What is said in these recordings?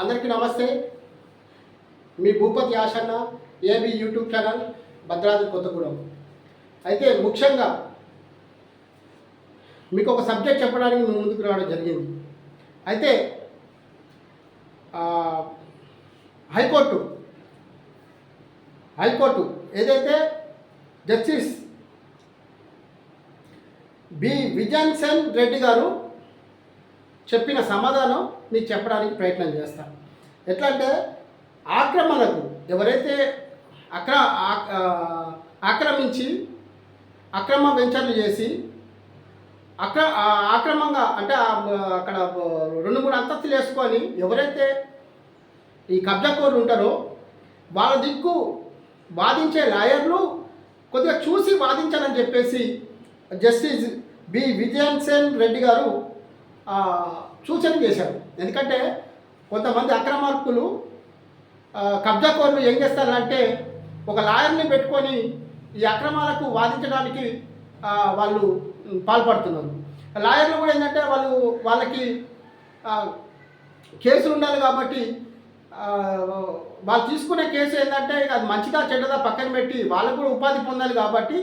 అందరికీ నమస్తే. మీ Bhupathi Ashanna AB YouTube channel Bhadradri Kothagudem. అయితే ముఖ్యంగా మీకు ఒక సబ్జెక్ట్ చెప్పడానికి మేము ముందుకు రావడం జరిగింది. అయితే హైకోర్టు హైకోర్టు ఏదైతే జస్టిస్ బి విజయన్సన్ రెడ్డి గారు చెప్పిన సమాధానం మీకు చెప్పడానికి ప్రయత్నం చేస్తాను ఎట్లా అంటే ఆక్రమణకు ఎవరైతే అక్ర ఆక్రమించి అక్రమ వెంచర్లు చేసి అక్ర ఆక్రమంగా అంటే అక్కడ రెండు మూడు అంతస్తులు వేసుకొని ఎవరైతే ఈ కబ్జాకోరు ఉంటారో వాళ్ళ దిక్కు వాదించే లాయర్లు కొద్దిగా చూసి వాదించాలని చెప్పేసి జస్టిస్ బి. విజయన్సేన్ రెడ్డి గారు సూచన చేశారు. ఎందుకంటే కొంతమంది అక్రమార్కులు కబ్జా కబ్జాకోర్లు ఏం చేస్తారంటే ఒక లాయర్ని పెట్టుకొని ఈ అక్రమాలకు వాదించడానికి వాళ్ళు పాల్పడుతున్నారు. లాయర్లు కూడా ఏంటంటే వాళ్ళు వాళ్ళకి కేసులు ఉండాలి కాబట్టి వాళ్ళు తీసుకునే కేసు ఏంటంటే అది మంచిదా చెడ్డదా పక్కన పెట్టి వాళ్ళకు కూడా ఉపాధి పొందాలి కాబట్టి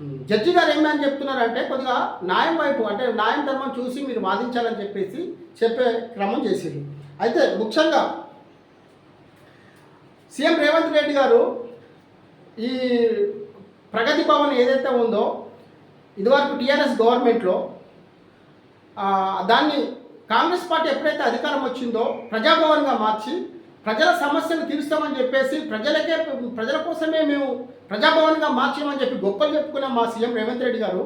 Hmm. జడ్జి గారు ఏమని చెప్తున్నారంటే కొద్దిగా న్యాయం వైపు అంటే న్యాయం ధర్మం చూసి మీరు వాదించాలని చెప్పేసి చెప్పే క్రమం చేసింది అయితే ముఖ్యంగా సీఎం రేవంత్ రెడ్డి గారు ఈ ప్రగతి భవన్ ఏదైతే ఉందో ఇదివరకు టీఆర్ఎస్ గవర్నమెంట్లో దాన్ని కాంగ్రెస్ పార్టీ ఎప్పుడైతే అధికారం వచ్చిందో ప్రజాభవన్గా మార్చి ప్రజల సమస్యలు తీరుస్తామని చెప్పేసి ప్రజలకే ప్రజల కోసమే మేము ప్రజాభవన్గా మార్చామని చెప్పి గొప్పలు చెప్పుకున్న మా సీఎం రేవంత్ రెడ్డి గారు.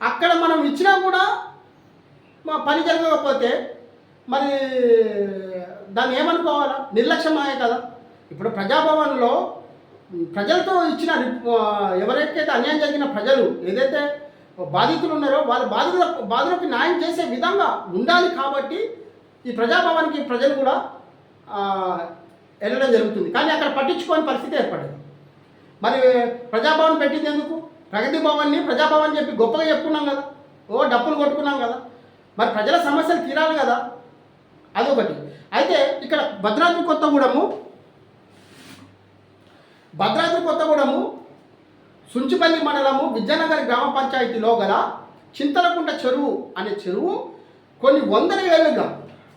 అక్కడ మనం ఇచ్చినా కూడా మా పని జరగకపోతే మరి దాన్ని ఏమనుకోవాలా? నిర్లక్ష్యమే కదా. ఇప్పుడు ప్రజాభవన్లో ప్రజలతో ఇచ్చిన ఎవరికైతే ఎవరైతే అన్యాయం జరిగిన ప్రజలు ఏదైతే బాధితులు ఉన్నారో వాళ్ళ బాధితుల బాధలకు న్యాయం చేసే విధంగా ఉండాలి కాబట్టి ఈ ప్రజాభవన్కి ప్రజలు కూడా వెళ్ళడం జరుగుతుంది. కానీ అక్కడ పట్టించుకోని పరిస్థితి ఏర్పడింది. మరి ప్రజాభవన్ పెట్టింది ఎందుకు? ప్రగతి భవన్ని ప్రజాభవన్ చెప్పి గొప్పగా చెప్పుకున్నాం కదా. ఓ డప్పులు కొట్టుకున్నాం కదా. మరి ప్రజల సమస్యలు తీరాలి కదా. అదొకటి. అయితే ఇక్కడ భద్రాద్రి కొత్తగూడెము భద్రాద్రి కొత్తగూడెము సుంచిపల్లి మండలము విద్యానగర్ గ్రామ పంచాయతీలో గల చింతలకుంట చెరువు అనే చెరువు కొన్ని వందల ఏళ్ళుగా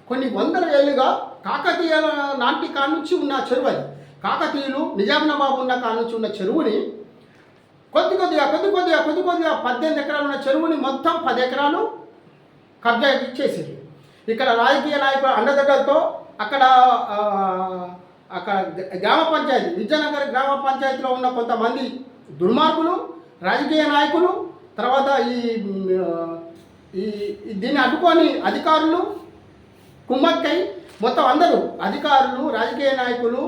కొన్ని వందల ఏళ్ళుగా కాకతీయుల నాటి కాడ నుంచి ఉన్న చెరువు అది. కాకతీయులు నిజాం నవాబు ఉన్న కాడ నుంచి ఉన్న చెరువుని కొద్ది కొద్దిగా కొద్ది కొద్దిగా కొద్ది కొద్దిగా పద్దెనిమిది ఎకరాలు ఉన్న చెరువుని మొత్తం పది ఎకరాలు కబ్జా చేసేది. ఇక్కడ రాజకీయ నాయకుల అండదండలతో అక్కడ అక్కడ గ్రామ పంచాయతీ విద్యానగర్ గ్రామ పంచాయతీలో ఉన్న కొంతమంది దుర్మార్గులు రాజకీయ నాయకులు తర్వాత ఈ ఈ ఈ దీన్ని అడ్డుకొని అధికారులు కుమ్మక్కై మొత్తం అందరూ అధికారులు రాజకీయ నాయకులు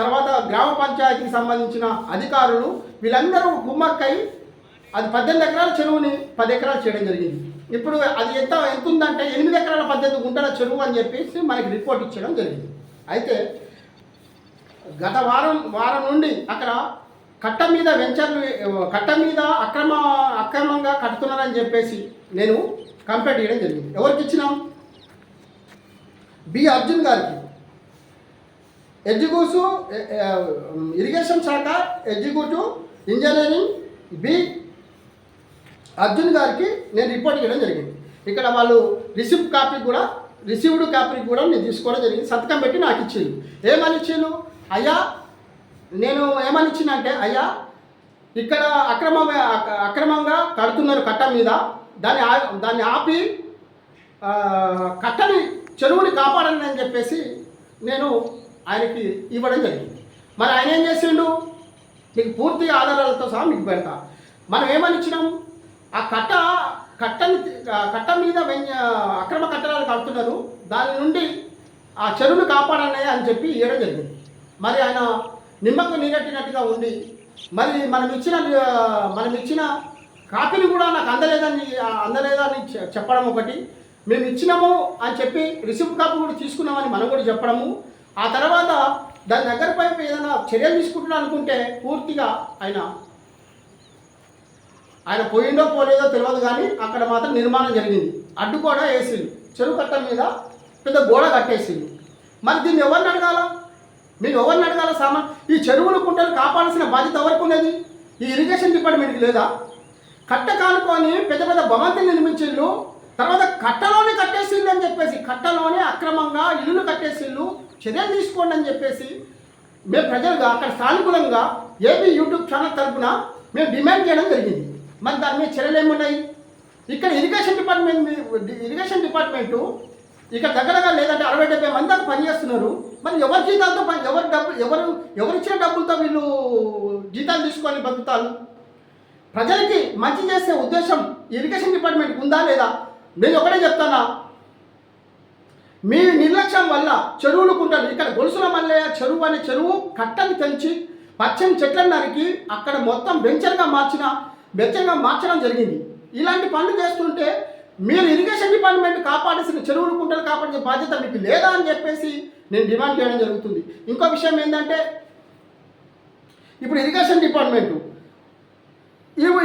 తర్వాత గ్రామ పంచాయతీకి సంబంధించిన అధికారులు వీళ్ళందరూ కుమ్మక్కై అది పద్దెనిమిది ఎకరాల చెరువుని పది ఎకరాలు చేయడం జరిగింది. ఇప్పుడు అది ఎంత ఎంత ఉందంటే ఎనిమిది ఎకరాల పద్దెనిమిది గుంటల చెరువు అని చెప్పేసి మనకి రిపోర్ట్ ఇచ్చడం జరిగింది. అయితే గత వారం వారం నుండి అక్కడ కట్ట మీద వెంచర్లు కట్ట మీద అక్రమ అక్రమంగా కడుతున్నారని చెప్పేసి నేను కంప్లైంట్ చేయడం జరిగింది. ఎవరికి ఇచ్చినాం? బి అర్జున్ గారికి. ఎగ్జిక్యూటివ్ ఇరిగేషన్ శాఖ ఎగ్జిక్యూటివ్ ఇంజనీరింగ్ బి అర్జున్ గారికి నేను రిపోర్ట్ చేయడం జరిగింది. ఇక్కడ వాళ్ళు రిసిప్ట్ కాపీ కూడా రిసీవ్డ్ కాపీ కూడా నేను తీసుకోవడం జరిగింది. సంతకం పెట్టి నాకు ఇచ్చిండు ఏమని ఇచ్చిండు అయ్యా నేను ఏమని ఇచ్చిందంటే అయ్యా ఇక్కడ అక్రమ అక్రమంగా కడుతున్నారు కట్ట మీద. దాన్ని ఆ- దాన్ని ఆపి కట్టని చెరువుని కాపాడండి అని చెప్పేసి నేను ఆయనకి ఇవ్వడం జరిగింది. మరి ఆయన ఏం చేసిండు? మీకు పూర్తి ఆధారాలతో సహా మీకు పెడతా. మనం ఏమని ఇచ్చినాం? ఆ కట్ట కట్టని కట్ట మీద వెంజ అక్రమ కట్టడాలు కడుతున్నారు. దాని నుండి ఆ చెరువును కాపాడండి అని చెప్పి ఇవ్వడం జరిగింది. మరి ఆయన నిమ్మకు నీరెట్టినట్టుగా ఉండి మరి మనం ఇచ్చిన మనం ఇచ్చిన కాపీని కూడా నాకు అందలేదని అందలేదని చెప్పడం ఒకటి మేము ఇచ్చినాము అని చెప్పి రిసిప్ట్ కాపీ కూడా తీసుకున్నామని మనం కూడా చెప్పడము. ఆ తర్వాత దాని దగ్గర ఏదైనా చర్యలు తీసుకుంటున్నా అనుకుంటే పూర్తిగా ఆయన ఆయన పోయిండో పోలేదో తెలియదు కానీ అక్కడ మాత్రం నిర్మాణం జరిగింది. అడ్డు కూడా వేసింది చెరువు కట్ట మీద పెద్ద గోడ కట్టేసింది మరి దీన్ని ఎవరిని అడగాల? మీరు ఎవరిని అడగాల సామాన్? ఈ చెరువులు కుంటలు కాపాడాల్సిన బాధ్యత ఎవరికి ఉన్నది? ఈ ఇరిగేషన్ డిపార్ట్మెంట్కి లేదా? కట్ట కానుకొని పెద్ద పెద్ద భవంతులు నిర్మించిళ్ళు తర్వాత కట్టలోనే కట్టేసిళ్ళు అని చెప్పేసి కట్టలోనే అక్రమంగా ఇల్లులు కట్టేసిళ్ళు చర్యలు తీసుకోండి అని చెప్పేసి మేము ప్రజలుగా అక్కడ సానుకూలంగా ఏబీ యూట్యూబ్ ఛానల్ తరపున మేము డిమాండ్ చేయడం జరిగింది. మరి దాని మీద చర్యలు ఏమున్నాయి? ఇక్కడ ఇరిగేషన్ డిపార్ట్మెంట్ మీ- ఇరిగేషన్ డిపార్ట్మెంటు ఇక్కడ దగ్గరగా లేదంటే అరవై డెబ్బై మంది దాకా పనిచేస్తున్నారు. మరి ఎవరి జీతాలతో పని ఎవరి డబ్బు ఎవరు ఎవరిచ్చిన డబ్బులతో వీళ్ళు జీతాలు తీసుకొని బతుకుతారు? ప్రజలకి మంచి చేసే ఉద్దేశం ఇరిగేషన్ డిపార్ట్మెంట్కి ఉందా లేదా? నేను ఒకటే చెప్తానా మీ నిర్లక్ష్యం వల్ల చెరువులు కుంటలు ఇక్కడ గొలుసుల మల్లయ్య చెరువు అనే చెరువు కట్టని తెంచి పచ్చని చెట్లను నరికి అక్కడ మొత్తం వెంచర్గా మార్చిన వెంచర్గా మార్చడం జరిగింది. ఇలాంటి పనులు చేస్తుంటే మీరు ఇరిగేషన్ డిపార్ట్మెంట్ కాపాడాల్సిన చెరువులు కుంటలు కాపాడే బాధ్యత మీకు లేదా అని చెప్పేసి నేను డిమాండ్ చేయడం జరుగుతుంది. ఇంకో విషయం ఏంటంటే ఇప్పుడు ఇరిగేషన్ డిపార్ట్మెంటు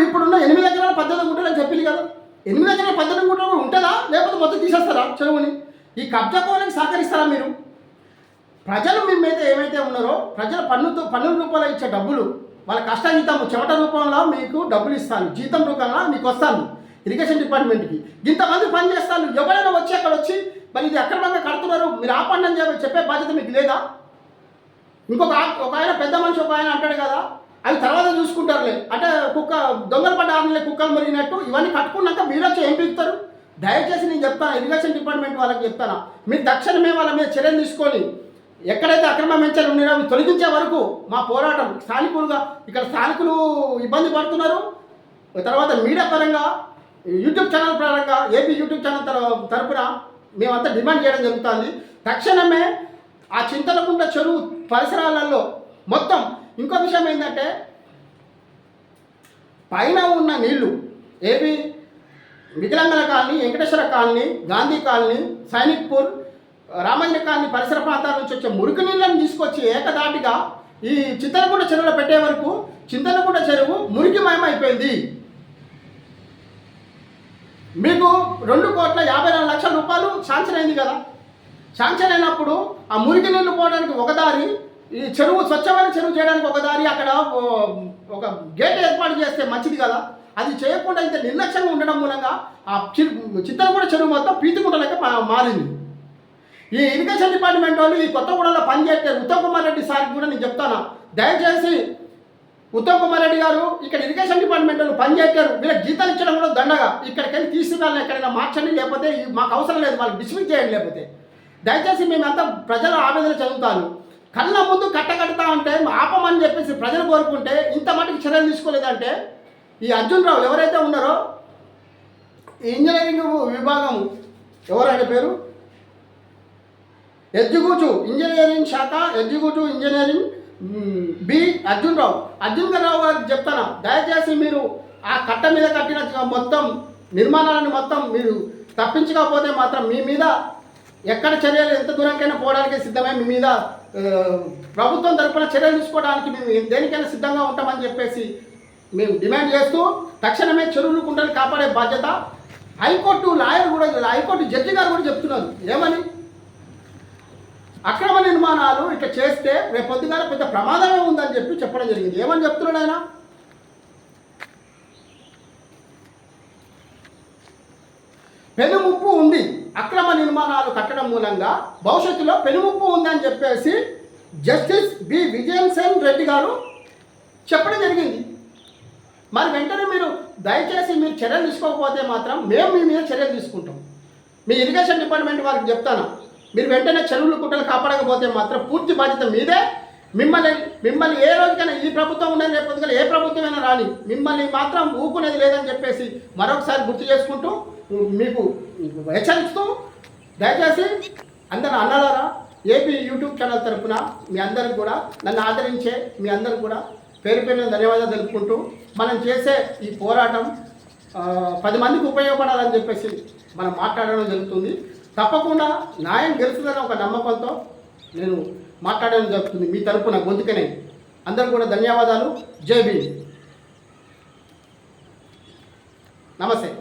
ఇప్పుడున్న ఎనిమిది ఎకరాల పద్ధతి గుంటలు అని చెప్పింది కదా. ఎనిమిది వందల పద్దెనిమిది కూడా ఉంటుందా? లేకపోతే మొత్తం తీసేస్తారా? చెరువుని ఈ కబ్జా కోవడానికి సహకరిస్తారా మీరు? ప్రజలు మేమైతే మీద ఏమైతే ఉన్నారో ప్రజల పన్నుతో పన్నుల రూపంలో ఇచ్చే డబ్బులు వాళ్ళ ఇస్తాము చెమట రూపంలో మీకు డబ్బులు ఇస్తాను. జీతం రూపంలో మీకు వస్తాను. ఇరిగేషన్ డిపార్ట్మెంట్కి. ఇంతమంది పని చేస్తాను ఎవరైనా వచ్చి అక్కడ వచ్చి మరి ఇది అక్రమంగా కడుతున్నారు మీరు ఆపండి అని చెప్పి చెప్పే బాధ్యత మీకు లేదా? ఇంకొక ఒక ఆయన పెద్ద మనిషి ఒక ఆయన అంటాడు కదా అవి తర్వాత చూసుకుంటారులే. అంటే కుక్క దొంగలు పడ్డ ఆమెలే కుక్కలు మరిగినట్టు ఇవన్నీ కట్టుకున్నాక మీరు వచ్చి ఏం పీకుతారు దయచేసి నేను చెప్తాను ఇరిగేషన్ డిపార్ట్మెంట్ వాళ్ళకి చెప్తాను? మీరు తక్షణమే వాళ్ళ మీద చర్యలు తీసుకొని ఎక్కడైతే అక్రమ వెంచర్లు ఉన్నాయో అవి తొలగించే వరకు మా పోరాటం స్థానికులుగా ఇక్కడ స్థానికులు ఇబ్బంది పడుతున్నారు. తర్వాత మీడియా పరంగా యూట్యూబ్ ఛానల్ పరంగా ఏపీ యూట్యూబ్ ఛానల్ తర- తరపున మేమంతా డిమాండ్ చేయడం జరుగుతుంది. తక్షణమే ఆ చింతలకుంట చెరువు పరిసరాలలో మొత్తం ఇంకో విషయం ఏంటంటే పైన ఉన్న నీళ్ళు ఏవి? వికలాంగుల colony Venkateswara colony Gandhi colony Sainikpur రామంజ colony పరిసర ప్రాంతాల నుంచి వచ్చే మురికి నీళ్ళని తీసుకొచ్చి ఏకదాటిగా ఈ చింతలకుంట చెరువులో పెట్టే వరకు చింతలకుంట చెరువు మురికి అయిపోయింది మీకు రెండు కోట్ల యాభై రెండు లక్షల రూపాయలు శాంక్షన్ అయింది కదా. శాంక్షన్ అయినప్పుడు ఆ మురికి నీళ్ళు పోవడానికి ఒక దారి ఈ చెరువు స్వచ్ఛమైన చెరువు చేయడానికి ఒక దారి అక్కడ ఒక గేట్ ఏర్పాటు చేస్తే మంచిది కదా? అది చేయకుండా ఇంత నిర్లక్ష్యంగా ఉండడం మూలంగా ఆ చి చిత్తలగూడ చెరువు మొత్తం పీతికుంటలకి మా- మారింది. ఈ ఇరిగేషన్ డిపార్ట్మెంట్ వాళ్ళు ఈ కొత్తగూడలో పనిచేస్తే ఉత్తమ్ కుమార్ రెడ్డి సార్కి కూడా నేను చెప్తాను. దయచేసి ఉత్తమ్ కుమార్ రెడ్డి గారు ఇక్కడ ఇరిగేషన్ డిపార్ట్మెంట్ వాళ్ళు పనిచేస్తారు వీళ్ళకి జీతాలు ఇచ్చడం కూడా దండగా. ఇక్కడికి వెళ్ళి తీసుకెళ్ళి ఎక్కడైనా మార్చండి లేకపోతే మాకు అవసరం లేదు వాళ్ళు డిస్మిస్ చేయండి లేకపోతే. దయచేసి మేమంతా ప్రజల ఆవేదన చదువుతాను. కళ్ళ ముందు కట్టగడతా ఉంటే ఆపమని చెప్పేసి ప్రజలు కోరుకుంటే ఇంత మటుకు చర్యలు తీసుకోలేదంటే ఈ అర్జున్ రావు ఎవరైతే ఉన్నారో ఈ ఇంజనీరింగ్ విభాగం ఎవరైనా పేరు? ఎగ్జిక్యూటివ్ ఇంజనీరింగ్ శాఖ executive engineering B Arjun Rao Arjun Rao గారికి చెప్తాను దయచేసి మీరు ఆ కట్ట మీద కట్టిన మొత్తం నిర్మాణాలను మొత్తం మీరు తప్పించకపోతే మాత్రం మీ మీద ఎక్కడ చర్యలు ఎంత దూరంకైనా పోవడానికి సిద్ధమై మీ మీద ప్రభుత్వం తరపున చర్యలు తీసుకోవడానికి మేము దేనికైనా సిద్ధంగా ఉంటామని చెప్పేసి మేము డిమాండ్ చేస్తూ తక్షణమే చెరువులు కుండలు కాపాడే బాధ్యత హైకోర్టు లాయర్ కూడా హైకోర్టు జడ్జి గారు కూడా చెప్తున్నారు. ఏమని? అక్రమ నిర్మాణాలు ఇట్లా చేస్తే రేపు పొద్దుగాల పెద్ద ప్రమాదమే ఉందని చెప్పి చెప్పడం జరిగింది. ఏమని చెప్తున్నాడు ఆయన? పెనుముప్పు ఉంది. అక్రమ నిర్మాణాలు కట్టడం మూలంగా భవిష్యత్తులో పెనుముప్పు ఉందని చెప్పేసి justice B. Vijaysen Reddy గారు చెప్పడం జరిగింది. మరి వెంటనే మీరు దయచేసి మీరు చర్యలు తీసుకోకపోతే మాత్రం మేము మీ మీద చర్యలు తీసుకుంటాం. మీ ఇరిగేషన్ డిపార్ట్మెంట్ వారికి చెప్తాను. మీరు వెంటనే చెరువులు కుట్టలు కాపాడకపోతే మాత్రం పూర్తి బాధ్యత మీదే. మిమ్మల్ని మిమ్మల్ని ఏ రోజుకైనా ఈ ప్రభుత్వం ఉన్నది రేపు ఏ ప్రభుత్వమైనా రాని మిమ్మల్ని మాత్రం ఊకునేది లేదని చెప్పేసి మరొకసారి గుర్తు చేసుకుంటూ మీకు హెచ్చరిస్తూ దయచేసి అందరు అన్నలారా ఏపీ యూట్యూబ్ ఛానల్ తరఫున మీ అందరికి కూడా నన్ను ఆదరించే మీ అందరికి కూడా పేరు పేరున ధన్యవాదాలు తెలుపుకుంటూ మనం చేసే ఈ పోరాటం పది మందికి ఉపయోగపడాలని చెప్పేసి మనం మాట్లాడడం జరుగుతుంది. తప్పకుండా న్యాయం గెలుస్తుందని ఒక నమ్మకంతో నేను మాట్లాడడం జరుగుతుంది మీ తరపున గొంతుకనే. అందరూ కూడా ధన్యవాదాలు. జై భీమ్. నమస్తే.